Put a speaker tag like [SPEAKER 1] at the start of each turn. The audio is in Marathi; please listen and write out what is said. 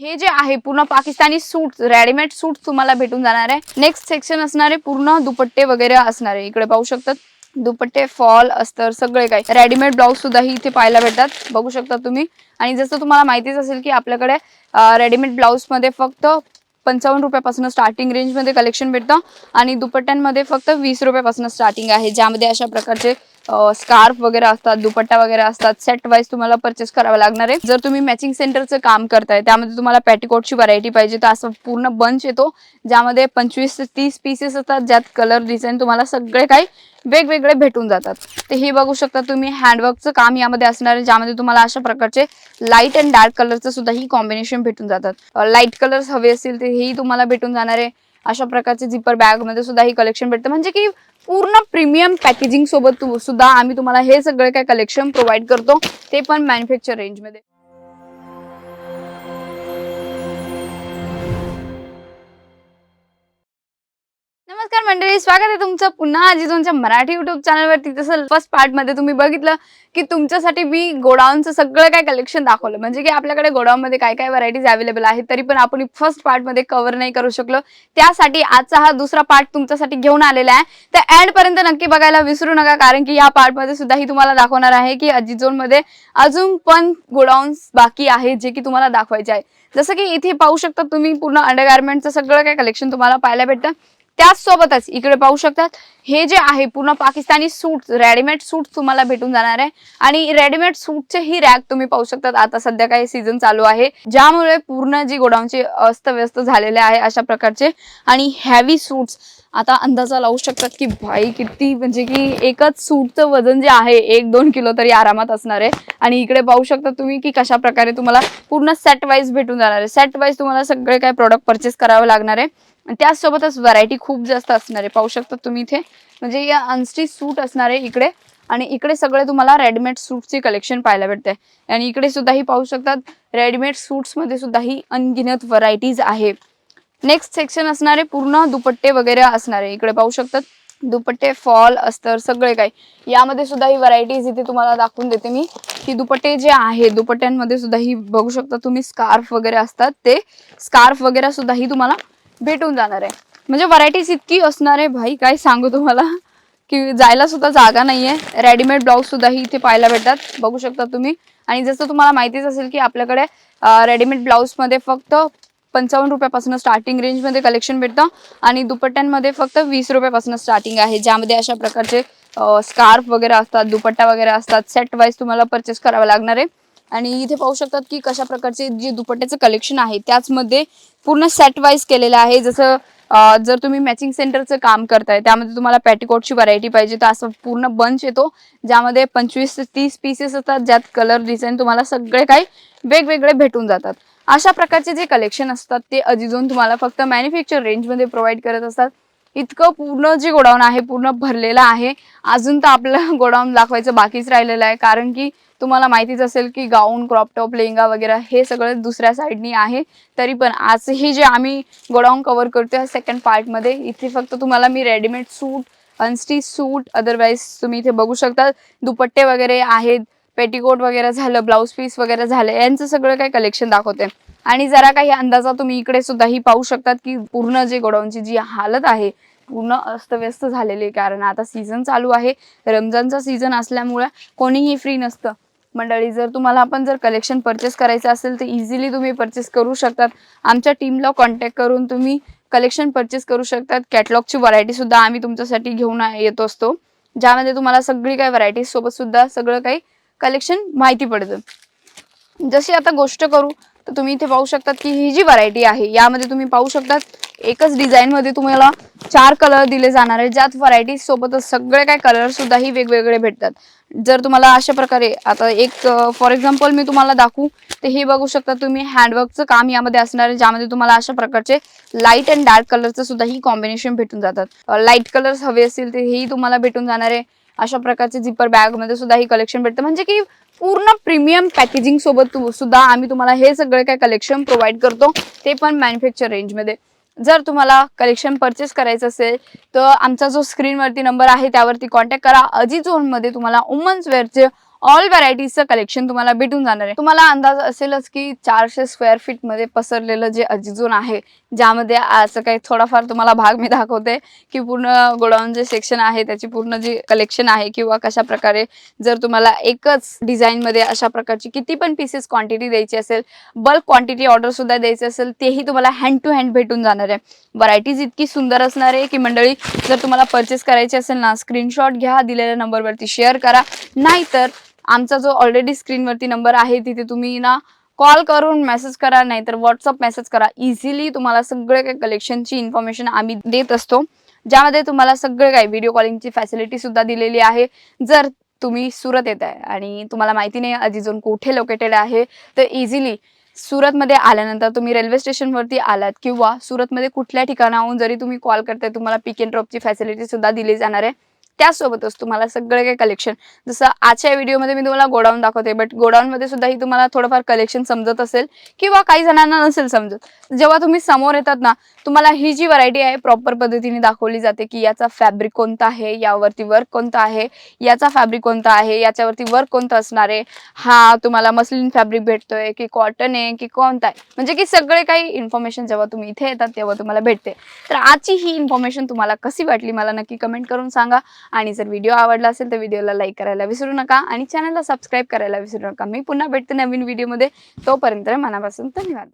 [SPEAKER 1] हे जे आहे पूर्ण पाकिस्तानी सूट रेडीमेड सूट तुम्हाला भेटून जाणार आहे. नेक्स्ट सेक्शन असणारे पूर्ण दुपट्टे वगैरे असणार. आहे इकडे पाहू शकतात. दुपट्टे फॉल अस्तर सगळे काही. रेडीमेड ब्लाऊज सुद्धा ही इथे पाहायला भेटतात. बघू शकता तुम्ही. आणि जसं तुम्हाला माहितीच असेल की आपल्याकडे रेडीमेड ब्लाऊजमध्ये फक्त पंचावन्न रुपयापासून स्टार्टिंग रेंजमध्ये कलेक्शन भेटतं. आणि दुपट्ट्यांमध्ये फक्त वीस रुपयापासून स्टार्टिंग आहे. ज्यामध्ये अशा प्रकारचे स्कार्फ वगैरे असतात दुपट्टा वगैरे असतात सेट वाईज तुम्हाला परचेस करावं लागणार आहे. जर तुम्ही मॅचिंग सेंटरचं काम करताय त्यामध्ये तुम्हाला पॅटिकोटची व्हरायटी पाहिजे तर असं पूर्ण बंच येतो ज्यामध्ये पंचवीस ते तीस पीसेस असतात ज्यात कलर डिझाईन तुम्हाला सगळे काही वेगवेगळे भेटून जातात. ते हे बघू शकता तुम्ही हँडवर्कचं काम यामध्ये असणार आहे ज्यामध्ये तुम्हाला अशा प्रकारचे लाइट अँड डार्क कलरचं सुद्धा ही कॉम्बिनेशन भेटून जातात. लाइट कलर्स हवे असतील ते हेही तुम्हाला भेटून जाणार आहे. अशा प्रकारचे झिपर बॅगमध्ये सुद्धा ही कलेक्शन भेटतं. म्हणजे की पूर्ण प्रीमियम पॅकेजिंग सोबत सुद्धा आम्ही तुम्हाला हे सगळे काय कलेक्शन प्रोव्हाइड करतो ते पण मॅन्युफॅक्चर रेंजमध्ये मंडळी स्वागत आहे तुमचं पुन्हा अजितोनच्या मराठी युट्यूब चॅनलवरती तसं फर्स्ट पार्टमध्ये तुम्ही बघितलं की तुमच्यासाठी मी गोडाऊनचं सगळं काय कलेक्शन दाखवलं. म्हणजे की आपल्याकडे गोडाऊनमध्ये काय काय व्हरायटीज अवेलेबल आहेत तरी पण आपण फर्स्ट पार्टमध्ये कव्हर नाही करू शकलो. त्यासाठी आजचा हा दुसरा पार्ट तुमच्यासाठी घेऊन आलेला आहे. तर एंड पर्यंत नक्की बघायला विसरू नका कारण की या पार्टमध्ये सुद्धा ही तुम्हाला दाखवणार आहे की अजित मध्ये अजून पण गोडाऊन्स बाकी आहेत जे की तुम्हाला दाखवायचे आहे जसं की इथे पाहू शकता तुम्ही पूर्ण अंडरगार्मेंटचं सगळं काय कलेक्शन तुम्हाला पाहायला भेटतं. त्याचसोबतच इकडे पाहू शकतात हे जे आहे पूर्ण पाकिस्तानी सूट रेडीमेड सूट तुम्हाला भेटून जाणार आहे. आणि रेडीमेड सूटचे ही रॅक तुम्ही पाहू शकतात आता सध्या काही सीझन चालू आहे. ज्यामुळे पूर्ण जी गोडाऊनची अस्तव्यस्त झालेले आहे अशा प्रकारचे. आणि हॅवी सूट्स आता अंदाजा लावू शकतात की भाई किती म्हणजे की एकच सूटचं वजन जे आहे एक दोन किलो तरी आरामात असणार आहे. आणि इकडे पाहू शकता तुम्ही की कशा प्रकारे तुम्हाला पूर्ण सेट वाईज भेटून जाणार आहे. सेट वाईज तुम्हाला सगळे काय प्रोडक्ट परचेस करावे लागणार आहे. आणि त्याचसोबतच व्हरायटी खूप जास्त असणार आहे. पाहू शकता तुम्ही इथे. म्हणजे या अनस्टिच सूट असणार आहे इकडे. आणि इकडे सगळे तुम्हाला रेडीमेड सूटचे कलेक्शन पाहायला भेटते आणि इकडे सुद्धाही पाहू शकतात रेडीमेड सूट्समध्ये सुद्धा ही अनगिनत व्हरायटीज आहे. नेक्स्ट सेक्शन असणारे पूर्ण दुपट्टे वगैरे असणारे इकडे पाहू शकतात दुपट्टे फॉल अस्तर सगळे काही. यामध्ये सुद्धा ही व्हरायटीज इथे तुम्हाला दाखवून देते मी. की दुपट्टे जे आहे दुपट्ट्यांमध्ये सुद्धा ही बघू शकता तुम्ही स्कार्फ वगैरे असतात ते. स्कार्फ वगैरे सुद्धा ही तुम्हाला भेटून जाणार आहे. म्हणजे व्हरायटीज इतकी असणार आहे भाई काय सांगू तुम्हाला? की जायला सुद्धा जागा नाहीये. रेडीमेड ब्लाऊज सुद्धा ही इथे पाहायला भेटतात. बघू शकता तुम्ही. आणि जसं तुम्हाला माहितीच असेल की आपल्याकडे रेडीमेड ब्लाऊजमध्ये फक्त पंचावन्न रुपयापासून स्टार्टिंग रेंजमध्ये कलेक्शन भेटतं. आणि दुपट्ट्यांमध्ये फक्त वीस रुपयापासून स्टार्टिंग आहे. ज्यामध्ये अशा प्रकारचे स्कार्फ वगैरे असतात दुपट्टा वगैरे असतात. सेट वाईज तुम्हाला परचेस करावा लागणार आहे. आणि इथे पाहू शकतात की कशा प्रकारचे जे दुपट्ट्याचं कलेक्शन आहे त्याचमध्ये पूर्ण सेट वाईज केलेलं आहे. जसं जर तुम्ही मॅचिंग सेंटरचं काम करताय त्यामध्ये तुम्हाला पॅटिकोटची व्हरायटी पाहिजे. तर असं पूर्ण बंच येतो ज्यामध्ये पंचवीस ते तीस पीसेस असतात ज्यात कलर डिझाईन तुम्हाला सगळे काही वेगवेगळे भेटून जातात. अशा प्रकारचे जे कलेक्शन असतात ते अजिजोन तुम्हाला फक्त मॅन्युफॅक्चर रेंजमध्ये प्रोव्हाइड करत असतात. इतकं पूर्ण जे गोडाऊन आहे पूर्ण भरलेलं आहे. अजून तर आपलं गोडाऊन दाखवायचं बाकीच राहिलेलं आहे कारण की तुम्हाला माहितीच असेल की गाऊन क्रॉपटॉप लेंगा वगैरे हे सगळं दुसऱ्या साईडनी आहे. तरी पण आजही जे आम्ही गोडाऊन कव्हर करतोय सेकंड पार्टमध्ये इथे फक्त तुम्हाला मी रेडीमेड सूट अनस्टी सूट अदरवाईज तुम्ही इथे बघू शकता. दुपट्टे वगैरे आहेत पेटीकोट वगैरे झालं ब्लाऊज पीस वगैरे झालं यांचं सगळं काही कलेक्शन दाखवते. आणि जरा काही अंदाजा तुम्ही इकडे सुद्धा ही पाहू शकतात की पूर्ण जे गोडाऊनची जी हालत आहे पूर्ण अस्तव्यस्त झालेली कारण आता सीझन चालू आहे. रमजानचा सीझन असल्यामुळे कोणीही फ्री नसतं. मंडळी जर तुम्हाला आपण जर कलेक्शन परचेस करायचं असेल तर इझिली तुम्ही परचेस करू शकतात. आमच्या टीमला कॉन्टॅक्ट करून तुम्ही कलेक्शन परचेस करू शकतात. कॅटलॉगची व्हरायटी सुद्धा आम्ही तुमच्यासाठी घेऊन येत असतो. ज्यामध्ये तुम्हाला सगळी काही व्हरायटी सोबत सुद्धा सगळं काही कलेक्शन माहिती पडतं. जशी आता गोष्ट करू तर तुम्ही इथे पाहू शकतात की ही जी व्हरायटी आहे यामध्ये तुम्ही पाहू शकतात एकच डिझाईन मध्ये तुम्हाला चार कलर दिले जाणार आहे ज्यात व्हरायटी सोबतच सगळे काय कलर सुद्धा ही वेगवेगळे भेटतात. जर तुम्हाला अशा प्रकारे आता एक फॉर एक्झाम्पल मी तुम्हाला दाखवू तर हे बघू शकता तुम्ही हँडवर्कचं काम यामध्ये असणार आहे ज्यामध्ये तुम्हाला अशा प्रकारचे लाइट अँड डार्क कलरचं सुद्धा ही कॉम्बिनेशन भेटून जातात. लाइट कलर्स हवे असतील ते हेही तुम्हाला भेटून जाणार आहे. अशा प्रकारचे झिपर बॅगमध्ये सुद्धा ही कलेक्शन भेटतं. म्हणजे की पूर्ण प्रीमियम पॅकेजिंग सोबत सुद्धा आम्ही तुम्हाला हे सगळे काय कलेक्शन प्रोव्हाइड करतो ते पण मॅन्युफॅक्चर रेंजमध्ये जर तुम्हाला कलेक्शन परचेस करायचं असेल तर आमचा जो स्क्रीनवरती नंबर आहे त्यावरती कॉन्टॅक्ट करा. अजित झोनमध्ये तुम्हाला वुमन्स वेअरचे ऑल व्हरायटीजचं कलेक्शन तुम्हाला भेटून जाणार आहे. तुम्हाला अंदाज असेलच की चारशे स्क्वेअर फीटमध्ये पसरलेलं जे अजिझोन आहे ज्यामध्ये असं काही थोडाफार तुम्हाला भाग मी दाखवते की पूर्ण गोडाऊन जे सेक्शन आहे त्याची पूर्ण जी कलेक्शन आहे किंवा कशा प्रकारे जर तुम्हाला एकच डिझाईन मध्ये अशा प्रकारची किती पण पीसेस क्वांटिटी द्यायची असेल बल्क क्वांटिटी ऑर्डर सुद्धा द्यायची असेल तेही तुम्हाला हँड टू हँड भेटून जाणार आहे. व्हरायटीज इतकी सुंदर असणार आहे की मंडळी जर तुम्हाला परचेस करायची असेल ना स्क्रीनशॉट घ्या दिलेल्या नंबरवरती शेअर करा. नाहीतर आमचा जो ऑलरेडी स्क्रीनवरती नंबर आहे तिथे तुम्ही ना कॉल करून मेसेज करा नाहीतर व्हॉट्सअप मेसेज करा. इझिली तुम्हाला सगळे काही कलेक्शनची इन्फॉर्मेशन आम्ही देत असतो. ज्यामध्ये तुम्हाला सगळे काही व्हिडिओ कॉलिंगची फॅसिलिटी सुद्धा दिलेली आहे. जर तुम्ही सुरत येत आहे आणि तुम्हाला माहिती नाही अजिजोन कुठे लोकेटेड आहे तर इझिली सुरतमध्ये आल्यानंतर तुम्ही रेल्वे स्टेशनवरती आलात किंवा सुरतमध्ये कुठल्या ठिकाणाहून जरी तुम्ही कॉल करताय तुम्हाला पिक अँड ड्रॉपची फॅसिलिटी सुद्धा दिली जाणार आहे. त्यासोबतच तुम्हाला सगळे काही कलेक्शन जसं आजच्या व्हिडिओमध्ये मी तुम्हाला गोडाऊन दाखवते बट गोडाऊनमध्ये सुद्धा ही तुम्हाला थोडंफार कलेक्शन समजत असेल किंवा काही जणांना नसेल समजत. जेव्हा तुम्ही समोर येतात ना तुम्हाला ही जी व्हरायटी आहे प्रॉपर पद्धतीने दाखवली जाते की याचा फॅब्रिक कोणता आहे यावरती वर्क कोणता आहे याचा फॅब्रिक कोणता आहे याच्यावरती वर्क कोणतं असणार आहे हा तुम्हाला मसलिन फॅब्रिक भेटतोय की कॉटन आहे की कोणता आहे. म्हणजे की सगळे काही इन्फॉर्मेशन जेव्हा तुम्ही इथे येतात तेव्हा तुम्हाला भेटते. तर आजची ही इन्फॉर्मेशन तुम्हाला कशी वाटली मला नक्की कमेंट करून सांगा. आणि जर व्हिडिओ आवडला असेल तर व्हिडिओला लाईक करायला विसरू नका आणि चॅनलला सबस्क्राईब करायला विसरू नका. मी पुन्हा भेटते नवीन व्हिडिओमध्ये तोपर्यंत मनापासून धन्यवाद.